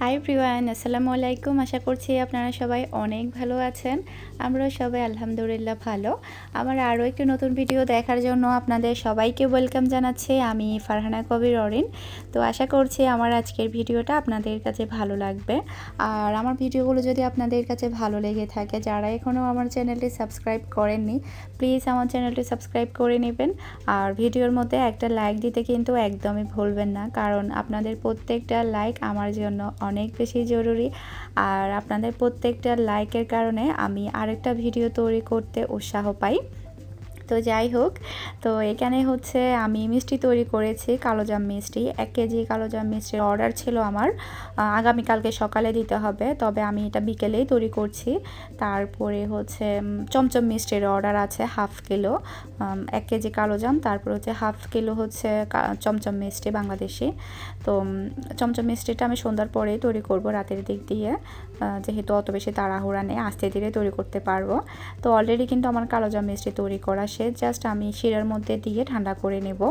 High Priyan আসসালামু আলাইকুম। আশা করছি আপনারা সবাই অনেক ভালো আছেন। আমরা সবাই আলহামদুলিল্লাহ ভালো। আমার আরও একটি নতুন ভিডিও দেখার জন্য আপনাদের সবাইকে ওয়েলকাম জানাচ্ছি। আমি ফারহানা কবির অরিন। তো আশা করছি আমার আজকের ভিডিওটা আপনাদের কাছে ভালো লাগবে। আর আমার ভিডিওগুলো যদি আপনাদের কাছে ভালো লেগে থাকে, যারা এখনও আমার চ্যানেলটি সাবস্ক্রাইব করেননি প্লিজ আমার চ্যানেলটি সাবস্ক্রাইব করে নেবেন। আর ভিডিওর মধ্যে একটা লাইক দিতে কিন্তু একদমই ভুলবেন না। কারণ আপনাদের প্রত্যেকটা লাইক আমার জন্য অনেক বেশি জরুরি। আর আপনাদের প্রত্যেকটা লাইকের কারণে আমি আরেকটা ভিডিও তৈরি করতে উৎসাহ পাই। তো যাই হোক, তো এখানে হচ্ছে আমি মিষ্টি তৈরি করেছি কালোজাম মিষ্টি। এক কেজি কালোজাম মিষ্টির অর্ডার ছিল আমার। আগামীকালকে সকালে দিতে হবে, তবে আমি এটা বিকেলেই তৈরি করছি। তারপরে হচ্ছে চমচম মিষ্টির অর্ডার আছে, হাফ কিলো। এক কেজি কালোজাম তারপর হচ্ছে হাফ কিলো হচ্ছে চমচম মিষ্টি বাংলাদেশি। তো চমচম মিষ্টিটা আমি সন্ধ্যার পরেই তৈরি করব রাতের দিক দিয়ে। যেহেতু অত বেশি তাড়াহুড়া নেই, আস্তে ধীরে তৈরি করতে পারব। তো অলরেডি কিন্তু আমার কালোজাম মিষ্টি তৈরি করা শেষ জাস্ট আমি শিরার মধ্যে দিয়ে ঠান্ডা করে নেব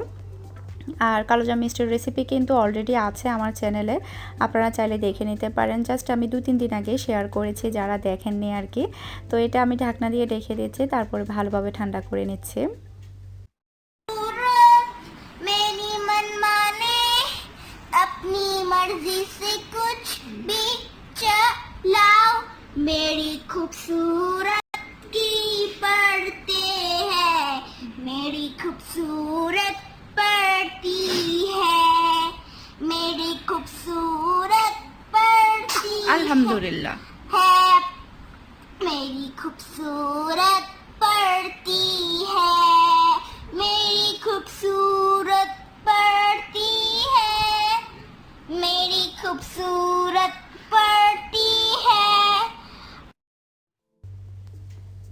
আর কালোজাম মিষ্টির রেসিপি কিন্তু অলরেডি আছে আমার চ্যানেলে আপনারা চাইলে দেখে নিতে পারেন জাস্ট আমি দু তিন দিন আগে শেয়ার করেছি যারা দেখেননি আর কি তো এটা আমি ঢাকনা দিয়ে রেখে দিচ্ছি তারপরে ভালোভাবে ঠান্ডা করে নিচ্ছি अपनी मर्जी से कुछ भी चलाओ मेरी खूबसूरत আলহামদুলিল্লাহ है मेरी खूबसूरत पढ़ती है मेरी खूबसूरत पढ़ती है मेरी खूबसूरत पढ़ती है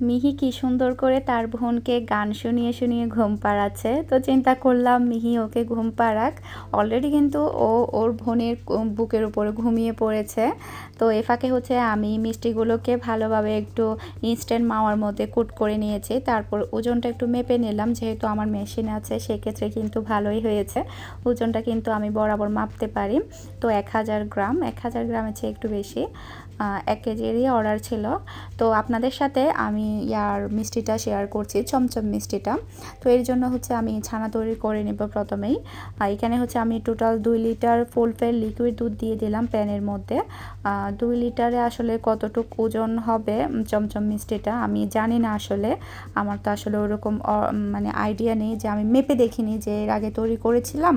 মিহি কি সুন্দর করে তার বোনকে গান শুনিয়ে শুনিয়ে ঘুম পাড়াচ্ছে তো চিন্তা করলাম মিহি ওকে ঘুম পাড়াক অলরেডি কিন্তু ও ওর বোনের বুকের উপরে ঘুমিয়ে পড়েছে তো এ ফাঁকে হচ্ছে আমি মিষ্টিগুলোকে ভালোভাবে একটু ইনস্ট্যান্ট মাওয়ার মধ্যে কুট করে নিয়েছি। তারপর ওজনটা একটু মেপে নিলাম, যেহেতু আমার মেশিন আছে, সেক্ষেত্রে কিন্তু ভালোই হয়েছে। ওজনটা কিন্তু আমি বরাবর মাপতে পারি। তো এক হাজার গ্রাম, এক হাজার গ্রামের চেয়ে একটু বেশি। এক কেজিরই অর্ডার ছিল। তো আপনাদের সাথে আমি ইয়ার মিষ্টিটা শেয়ার করছি, চমচম মিষ্টিটা। তো এর জন্য হচ্ছে আমি ছানা তৈরি করে নেব প্রথমেই। এখানে হচ্ছে আমি টোটাল দুই লিটার ফুল ফেল লিকুইড দুধ দিয়ে দিলাম প্যানের মধ্যে। দুই লিটারে আসলে কতটুক ওজন হবে চমচম মিষ্টিটা আমি জানি না আসলে। আমার তো আসলে ওরকম মানে আইডিয়া নেই যে আমি মেপে দেখিনি যে এর আগে তৈরি করেছিলাম।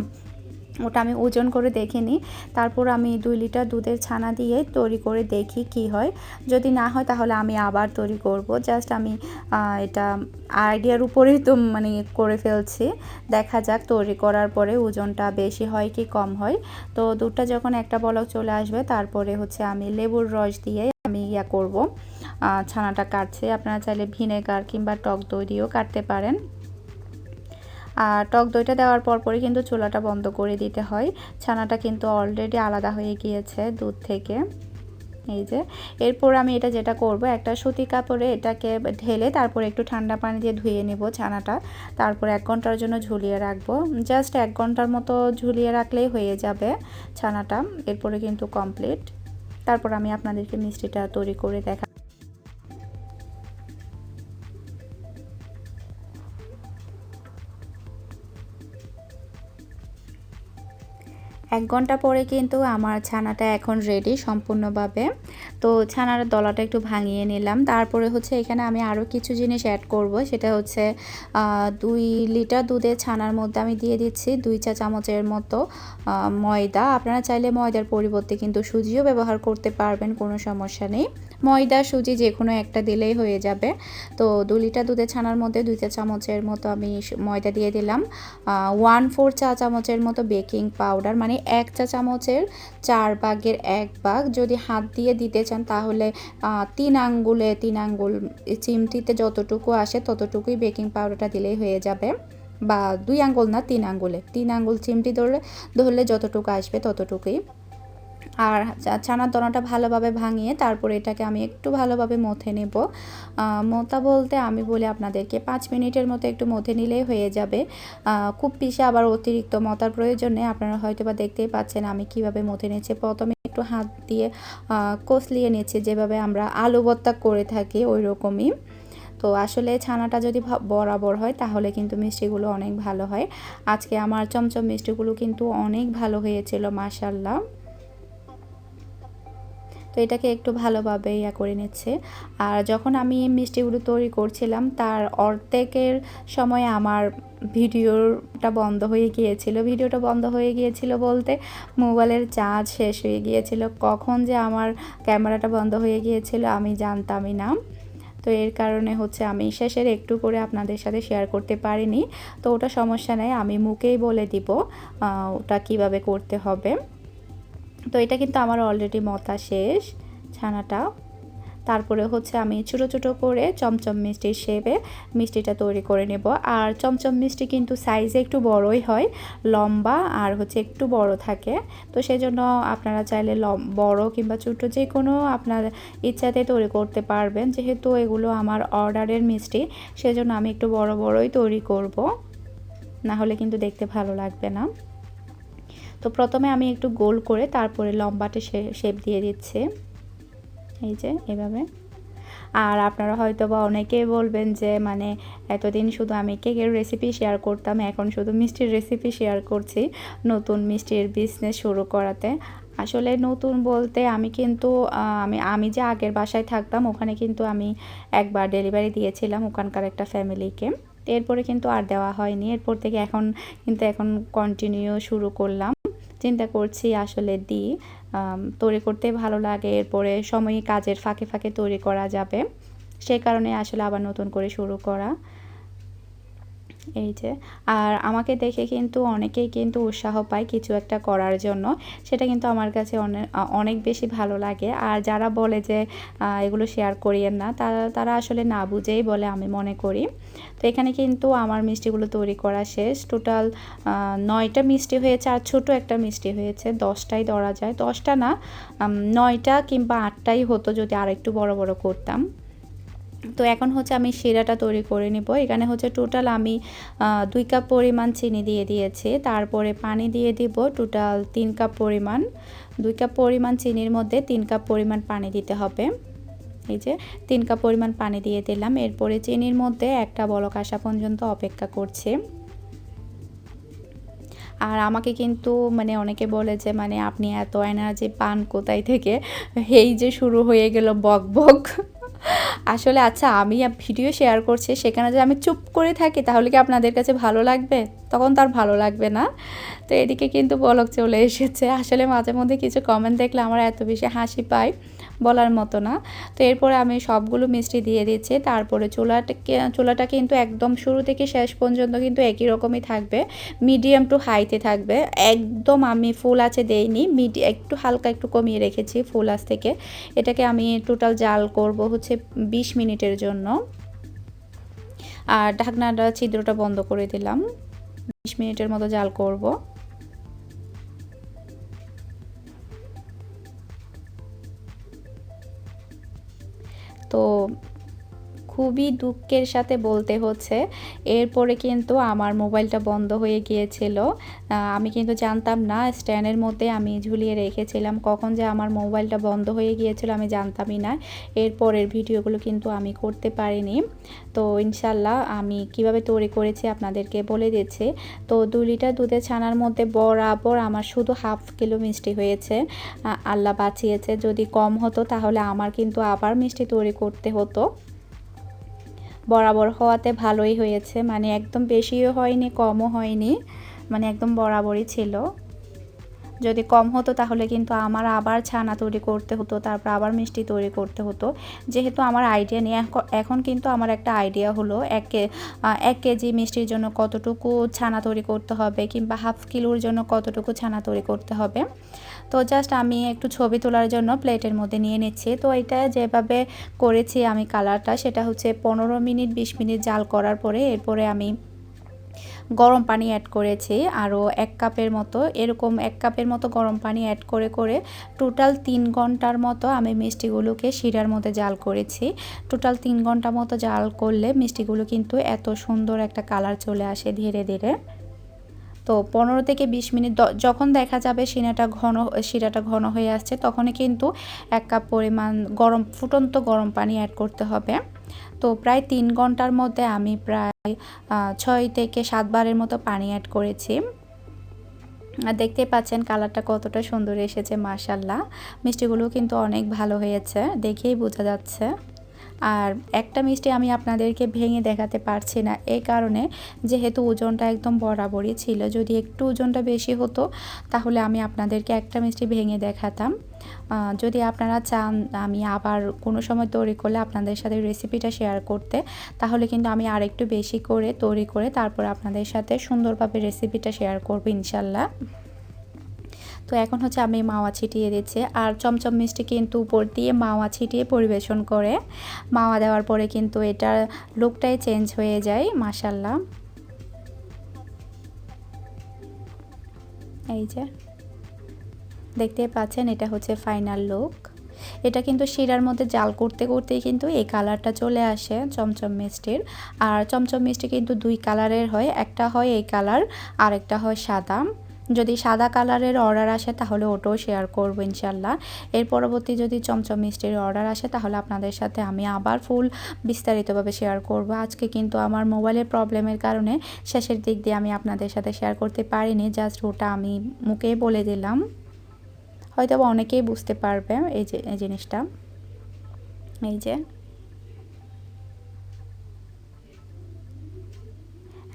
ওটা আমি ওজন করে দেখিনি। তারপর আমি দুই লিটার দুধের ছানা দিয়ে তৈরি করে দেখি কি হয়। যদি না হয় তাহলে আমি আবার তৈরি করব। জাস্ট আমি এটা আইডিয়ার উপরেই তো মানে করে ফেলছি। দেখা যাক তৈরি করার পরে ওজনটা বেশি হয় কি কম হয়। তো দুধটা যখন একটা বলক চলে আসবে, তারপরে হচ্ছে আমি লেবুর রস দিয়ে আমি ইয়া করব। ছানাটা কাটছে। আপনারা চাইলে ভিনেগার কিংবা টক দই দিয়েও কাটতে পারেন। আর টক দইটা দেওয়ার পর পরই কিন্তু চুলাটা বন্ধ করে দিতে হয়। ছানাটা কিন্তু অলরেডি আলাদা হয়ে গিয়েছে দুধ থেকে। এই যে, এরপর আমি এটা যেটা করব, একটা সুতি কাপড়ে এটাকে ঢেলে তারপর একটু ঠান্ডা পানি দিয়ে ধুয়ে নেব ছানাটা। তারপর এক ঘণ্টার জন্য ঝুলিয়ে রাখব। জাস্ট এক ঘণ্টার মতো ঝুলিয়ে রাখলেই হয়ে যাবে ছানাটা। এরপরে কিন্তু কমপ্লিট তারপর আমি আপনাদেরকে মিষ্টিটা তৈরি করে দেখা এক ঘণ্টা পরে কিন্তু আমার ছানাটা এখন রেডি সম্পূর্ণভাবে। তো ছানার দলাটা একটু ভাঙিয়ে নিলাম। তারপরে হচ্ছে এখানে আমি আরও কিছু জিনিস অ্যাড করব। সেটা হচ্ছে দুই লিটার দুধে ছানার মধ্যে আমি দিয়ে দিচ্ছি দুই চা চামচের মতো ময়দা। আপনারা চাইলে ময়দার পরিবর্তে কিন্তু সুজিও ব্যবহার করতে পারবেন, কোনো সমস্যা নেই। ময়দা, সুজি যে কোনো একটা দিলেই হয়ে যাবে। তো দু লিটার দুধের ছানার মধ্যে দুই চা চামচের মতো আমি ময়দা দিয়ে দিলাম। ওয়ান ফোর চা চামচের মতো বেকিং পাউডার মানে এক চা চামচের চার ভাগের এক ভাগ যদি হাত দিয়ে দিতে চান তাহলে তিন আঙ্গুলে, তিন আঙ্গুল চিমটিতে যতটুকু আসে ততটুকুই বেকিং পাউডারটা দিলেই হয়ে যাবে। বা দুই আঙ্গুল না, তিন আঙ্গুলে। তিন আঙ্গুল চিমটি ধরলে ধরলে যতটুকু আসবে ততটুকুই। আর ছানার দানাটা ভালোভাবে ভাঙিয়ে তারপরে এটাকে আমি একটু ভালোভাবে মথে নেব। মোতা বলতে আমি বলি আপনাদেরকে পাঁচ মিনিটের মতো একটু মথে নিলেই হয়ে যাবে। খুব বেশি আবার অতিরিক্ত মতার প্রয়োজনে আপনারা হয়তো বা দেখতেই পাচ্ছেন আমি কীভাবে মথে নিচ্ছি প্রথমে একটু হাত দিয়ে কষলিয়ে নিচ্ছি যেভাবে আমরা আলু ভর্তা করে থাকি ওই রকমই তো আসলে ছানাটা যদি বরাবর হয় তাহলে কিন্তু মিষ্টিগুলো অনেক ভালো হয়। আজকে আমার চমচম মিষ্টিগুলো কিন্তু অনেক ভালো হয়েছিল মাশাল্লাহ তো এটাকে একটু ভালোভাবে ইয়া করে নিচ্ছে। আর যখন আমি মিষ্টিগুলো তৈরি করছিলাম, তার অর্ধেকের সময় আমার ভিডিওটা বন্ধ হয়ে গিয়েছিল। ভিডিওটা বন্ধ হয়ে গিয়েছিল বলতে মোবাইলের চার্জ শেষ হয়ে গিয়েছিল। কখন যে আমার ক্যামেরাটা বন্ধ হয়ে গিয়েছিল আমি জানতামই না। তো এর কারণে হচ্ছে আমি শেষের একটু করে আপনাদের সাথে শেয়ার করতে পারিনি। তো ওটা সমস্যা নেই, আমি মুখেই বলে দিব ওটা কীভাবে করতে হবে। তো এটা কিন্তু আমার অলরেডি মতা শেষ ছানাটা। তারপরে হচ্ছে আমি ছোটো ছোটো করে চমচম মিষ্টির শেপে মিষ্টিটা তৈরি করে নেব। আর চমচম মিষ্টি কিন্তু সাইজে একটু বড়ই হয়, লম্বা আর হচ্ছে একটু বড় থাকে। তো সেজন্য আপনারা চাইলে বড় কিংবা ছোটো যে কোনো আপনার ইচ্ছাতে তৈরি করতে পারবেন। যেহেতু এগুলো আমার অর্ডারের মিষ্টি, সেজন্য আমি একটু বড় বড়ই তৈরি করব। না হলে কিন্তু দেখতে ভালো লাগবে না। তো প্রথমে আমি একটু গোল করে তারপরে লম্বাটে শেপ দিয়ে দিচ্ছি। এই যে, এভাবে। আর আপনারা হয়তো বা অনেকেই বলবেন যে মানে এতদিন শুধু আমি কেকের রেসিপি শেয়ার করতাম, এখন শুধু মিষ্টির রেসিপি শেয়ার করছি, নতুন মিষ্টির বিজনেস শুরু করাতে। আসলে নতুন বলতে আমি কিন্তু আমি আমি যে আগের বাসায় থাকতাম, ওখানে কিন্তু আমি একবার ডেলিভারি দিয়েছিলাম ওখানকার একটা ফ্যামিলিকে এরপরে কিন্তু আর দেওয়া হয়নি। এরপর থেকে এখন, কিন্তু এখন কন্টিনিউ শুরু করলাম। চিন্তা করছি আসলে দিই তৈরি করতে ভালো লাগে, এরপরে সময় কাজের ফাঁকে ফাঁকে তৈরি করা যাবে। সেই কারণে আসলে আবার নতুন করে শুরু করা। এই যে, আর আমাকে দেখে কিন্তু অনেকেই কিন্তু উৎসাহ পায় কিছু একটা করার জন্য। সেটা কিন্তু আমার কাছে অনেক বেশি ভালো লাগে। আর যারা বলে যে এগুলো শেয়ার করিয়েন না, তারা তারা আসলে না বুঝেই বলে আমি মনে করি। তো এখানে কিন্তু আমার মিষ্টিগুলো তৈরি করা শেষ। টোটাল নয়টা মিষ্টি হয়েছে আর ছোট একটা মিষ্টি হয়েছে। দশটাই ধরা যায়। দশটা না নয়টা কিংবা আটটাই হতো যদি আর একটু বড় বড় করতাম। তো এখন হচ্ছে আমি শিরাটা তৈরি করে নিব। এখানে হচ্ছে টোটাল আমি দুই কাপ পরিমাণ চিনি দিয়ে দিয়েছি। তারপরে পানি দিয়ে দিব টোটাল তিন কাপ পরিমাণ। দুই কাপ পরিমাণ চিনির মধ্যে তিন কাপ পরিমাণ পানি দিতে হবে। এই যে, তিন কাপ পরিমাণ পানি দিয়ে দিলাম। এরপরে চিনির মধ্যে একটা বলক আসা পর্যন্ত অপেক্ষা করছে। আর আমাকে কিন্তু মানে অনেকে বলে যে মানে আপনি এত এনার্জি পান কোথায় থেকে? এই যে শুরু হয়ে গেল বক বক। আসলে আচ্ছা আমি ভিডিও শেয়ার করছি, সেখানে যদি আমি চুপ করে থাকি, তাহলে কি আপনাদের কাছে ভালো লাগবে? তখন তার ভালো লাগবে না। তো এদিকে কিন্তু বলক চলে এসেছে। আসলে মাঝে মধ্যে কিছু কমেন্ট দেখলে আমার এত বেশি হাসি পায় বলার মতো না। তো এরপরে আমি সবগুলো মিষ্টি দিয়ে দিচ্ছি। তারপরে চুলাটাকে, চুলাটা কিন্তু একদম শুরু থেকে শেষ পর্যন্ত কিন্তু একই রকমই থাকবে। মিডিয়াম টু হাইতে থাকবে। একদম আমি ফুল আছে দেইনি। মিডি, একটু হালকা একটু কমিয়ে রেখেছি ফুল আঁচ থেকে। এটাকে আমি টোটাল জাল করব হচ্ছে বিশ মিনিটের জন্য। আর ঢাকনাটা, ছিদ্রটা বন্ধ করে দিলাম। বিশ মিনিটের মতো জাল করব। তো খুবই দুঃখের সাথে বলতে হচ্ছে। এরপরে কিন্তু আমার মোবাইলটা বন্ধ হয়ে গিয়েছিল। আমি কিন্তু জানতাম না, স্ট্যান্ডের মধ্যে আমি ঝুলিয়ে রেখেছিলাম। কখন যে আমার মোবাইলটা বন্ধ হয়ে গিয়েছিল আমি জানতামই না। এরপরের ভিডিওগুলো কিন্তু আমি করতে পারিনি। তো ইনশাল্লাহ আমি কীভাবে তৈরি করেছি আপনাদেরকে বলে দিচ্ছি। তো দু লিটার দুধের ছানার মধ্যে বরাবর আমার শুধু হাফ কিলো মিষ্টি হয়েছে। আল্লাহ বাঁচিয়েছে। যদি কম হতো তাহলে আমার কিন্তু আবার মিষ্টি তৈরি করতে হতো। বরাবর হওয়াতে ভালোই হয়েছে। মানে একদম বেশিও হয়নি কমও হয়নি। মানে একদম বরাবরই ছিল। যদি কম হতো তাহলে কিন্তু আমার আবার ছানা তৈরি করতে হতো, তারপর আবার মিষ্টি তৈরি করতে হতো। যেহেতু আমার আইডিয়া নেই এখন- কিন্তু আমার একটা আইডিয়া হলো এক এক কেজি মিষ্টির জন্য কতটুকু ছানা তৈরি করতে হবে কিংবা হাফ কিলোর জন্য কতটুকু ছানা তৈরি করতে হবে। তো জাস্ট আমি একটু ছবি তোলার জন্য প্লেটের মধ্যে নিয়ে নিচ্ছি। তো এটা যেভাবে করেছি আমি কালারটা সেটা হচ্ছে পনেরো মিনিট, বিশ মিনিট জাল করার পরে এরপরে আমি গরম পানি অ্যাড করেছি। আরও এক কাপের মতো, এরকম এক কাপের মতো গরম পানি অ্যাড করে করে টোটাল তিন ঘণ্টার মতো আমি মিষ্টিগুলোকে শিরার মধ্যে জাল করেছি। টোটাল তিন ঘণ্টা মতো জাল করলে মিষ্টিগুলো কিন্তু এত সুন্দর একটা কালার চলে আসে ধীরে ধীরে। তো পনেরো থেকে বিশ মিনিট যখন দেখা যাবে শিরাটা ঘন শিরাটা ঘন হয়ে আসছে, তখনই কিন্তু এক কাপ পরিমাণ গরম, ফুটন্ত গরম পানি অ্যাড করতে হবে। তো প্রায় তিন ঘণ্টার মধ্যে আমি প্রায় ছয় থেকে সাতবারের মতো পানি অ্যাড করেছি। আর দেখতেই পাচ্ছেন কালারটা কতটা সুন্দর এসেছে মাশাল্লাহ মিষ্টিগুলো কিন্তু অনেক ভালো হয়েছে, দেখেই বোঝা যাচ্ছে। আর একটা মিষ্টি আমি আপনাদেরকে ভেঙে দেখাতে পারছি না এই কারণে যেহেতু ওজনটা একদম বরাবরই ছিল, যদি একটু ওজনটা বেশি হতো তাহলে আমি আপনাদেরকে একটা মিষ্টি ভেঙে দেখাতাম। যদি আপনারা চান আমি আবার কোনো সময় তৈরি করলে আপনাদের সাথে রেসিপিটা শেয়ার করতে, তাহলে কিন্তু আমি আর একটু বেশি করে তৈরি করে তারপর আপনাদের সাথে সুন্দরভাবে রেসিপিটা শেয়ার করব ইনশাল্লাহ। তো এখন হচ্ছে আমি মাওয়া ছিটিয়ে দিচ্ছি। আর চমচম মিষ্টি কিন্তু উপর দিয়ে মাওয়া ছিটিয়ে পরিবেশন করে। মাওয়া দেওয়ার পরে কিন্তু এটার লুকটাই চেঞ্জ হয়ে যায় মাসাল্লাহ এই যে, দেখতে পাচ্ছেন এটা হচ্ছে ফাইনাল লুক এটা কিন্তু শিরার মধ্যে জাল করতে করতেই কিন্তু এই কালারটা চলে আসে চমচম মিষ্টির। আর চমচম মিষ্টি কিন্তু দুই কালারের হয়, একটা হয় এই কালার আর একটা হয় সাদা। যদি সাদা কালারের অর্ডার আসে, তাহলে ওটাও শেয়ার করব ইনশাল্লাহ এর পরবর্তী যদি চমচম মিষ্টির অর্ডার আসে, তাহলে আপনাদের সাথে আমি আবার ফুল বিস্তারিতভাবে শেয়ার করব। আজকে কিন্তু আমার মোবাইলের প্রবলেমের কারণে শেষের দিক দিয়ে আমি আপনাদের সাথে শেয়ার করতে পারিনি জাস্ট ওটা আমি মুখে বলে দিলাম। হয়তো অনেকেই বুঝতে পারবে এই যে, এই জিনিসটা। এই যে।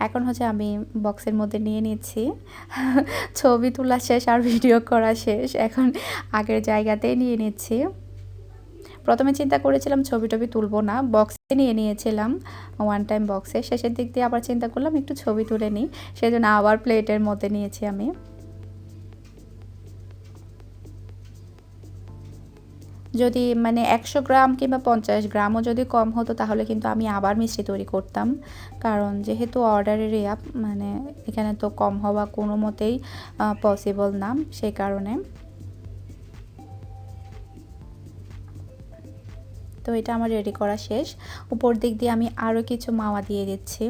এখন হচ্ছে আমি বক্সের মধ্যে নিয়ে নিচ্ছি। ছবি তোলা শেষ আর ভিডিও করা শেষ। এখন আগের জায়গাতেই নিয়ে নিচ্ছি। প্রথমে চিন্তা করেছিলাম ছবি টবি তুলবো না বক্সে নিয়ে নিয়েছিলাম ওয়ান টাইম বক্সে শেষের দিক দিয়ে আবার চিন্তা করলাম একটু ছবি তুলে নিই। সেজন্য আবার প্লেটের মধ্যে নিয়েছি আমি। যদি মানে একশো গ্রাম কিংবা পঞ্চাশ গ্রামও যদি কম হতো, তাহলে কিন্তু আমি আবার মিষ্টি তৈরি করতাম। কারণ যেহেতু অর্ডারের অ্যাপ মানে এখানে তো কম হওয়া কোনো মতেই পসিবল না সেই কারণে। তো এটা আমার রেডি করা শেষ। উপর দিক দিয়ে আমি আরও কিছু মাওয়া দিয়ে দিচ্ছি।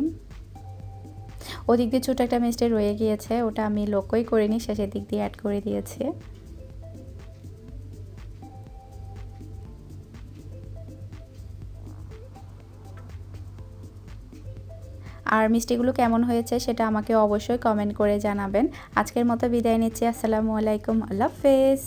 ওদিক দিয়ে ছোটো একটা মিষ্টি রয়ে গিয়েছে, ওটা আমি লক্ষ্যই করিনি শেষের দিক দিয়ে অ্যাড করে দিয়েছি। আর মিষ্টিগুলো কেমন হয়েছে সেটা আমাকে অবশ্যই কমেন্ট করে জানাবেন। আজকের মতো বিদায় নিচ্ছি। আসসালামু আলাইকুম। আল্লাহ হাফেজ।